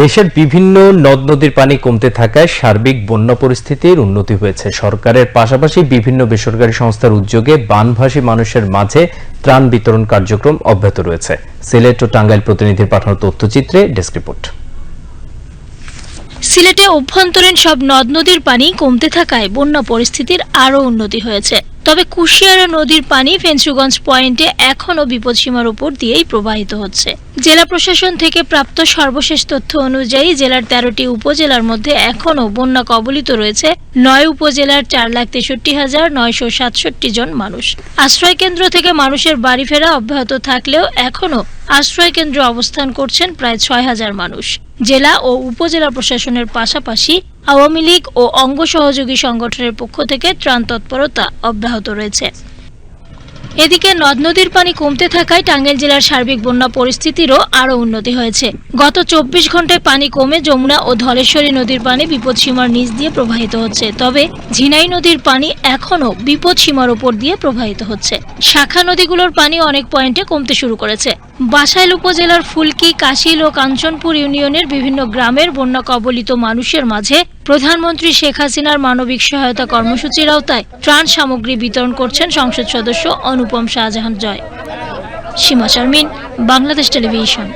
দেশের বিভিন্ন নদ নদীর পানি কমতে থাকায় সার্বিক বন্যা পরিস্থিতির উন্নতি হয়েছে। সরকারের পাশাপাশি বিভিন্ন বেসরকারি সংস্থার উদ্যোগে বানভাসী মানুষের মাঝে ত্রাণ বিতরণ কার্যক্রম অব্যাহত রয়েছে। সিলেট ও টাঙ্গাইল প্রতিনিধির পাঠানো তথ্যচিত্রে ডেস্ক রিপোর্ট। সিলেটে অভ্যন্তরীণ সব নদ নদীর পানি কমতে থাকায় বন্যা পরিস্থিতির আরও উন্নতি হয়েছে। তবে কুশিয়ারা নদীর পানি ফেঞ্চুগঞ্জ পয়েন্টে এখনও বিপদসীমার উপর দিয়েই প্রবাহিত হচ্ছে। জেলা প্রশাসন থেকে প্রাপ্ত সর্বশেষ তথ্য অনুযায়ী জেলার তেরোটি উপজেলার মধ্যে এখনও বন্যা কবলিত রয়েছে। নয় উপজেলার চার লাখ তেষট্টি হাজার নয়শো সাতষট্টি জন মানুষ। আশ্রয় কেন্দ্র থেকে মানুষের বাড়ি ফেরা অব্যাহত থাকলেও এখনও আশ্রয় কেন্দ্রে অবস্থান করছেন প্রায় ছয় হাজার মানুষ। জেলা ও উপজেলা প্রশাসনের পাশাপাশি আওয়ামী লীগ ও অঙ্গ সহযোগী সংগঠনের পক্ষ থেকে ত্রাণ তৎপরতা অব্যাহত রয়েছে। এদিকে নদ নদীর পানি কমতে থাকায় টাঙ্গাইল জেলার সার্বিক বন্যা পরিস্থিতিরও আরও উন্নতি হয়েছে। গত চব্বিশ ঘন্টায় পানি কমে যমুনা ও ধলেশ্বরী নদীর পানি বিপদসীমার নিচ দিয়ে প্রবাহিত হচ্ছে। তবে ঝিনাই নদীর পানি এখনও বিপদসীমার ওপর দিয়ে প্রবাহিত হচ্ছে। শাখা নদীগুলোর পানি অনেক পয়েন্টে কমতে শুরু করেছে। বাসাইল উপজেলার ফুলকি, কাশিল ও কাঞ্চনপুর ইউনিয়নের বিভিন্ন গ্রামের বন্যা কবলিত মানুষের মাঝে প্রধানমন্ত্রী শেখ হাসিনার মানবিক সহায়তা কর্মসূচির আওতায় ত্রাণ সামগ্রী বিতরণ করছেন সংসদ সদস্য অনুপম শাহজাহান জয়। সীমা শারমিন, বাংলাদেশ টেলিভিশন।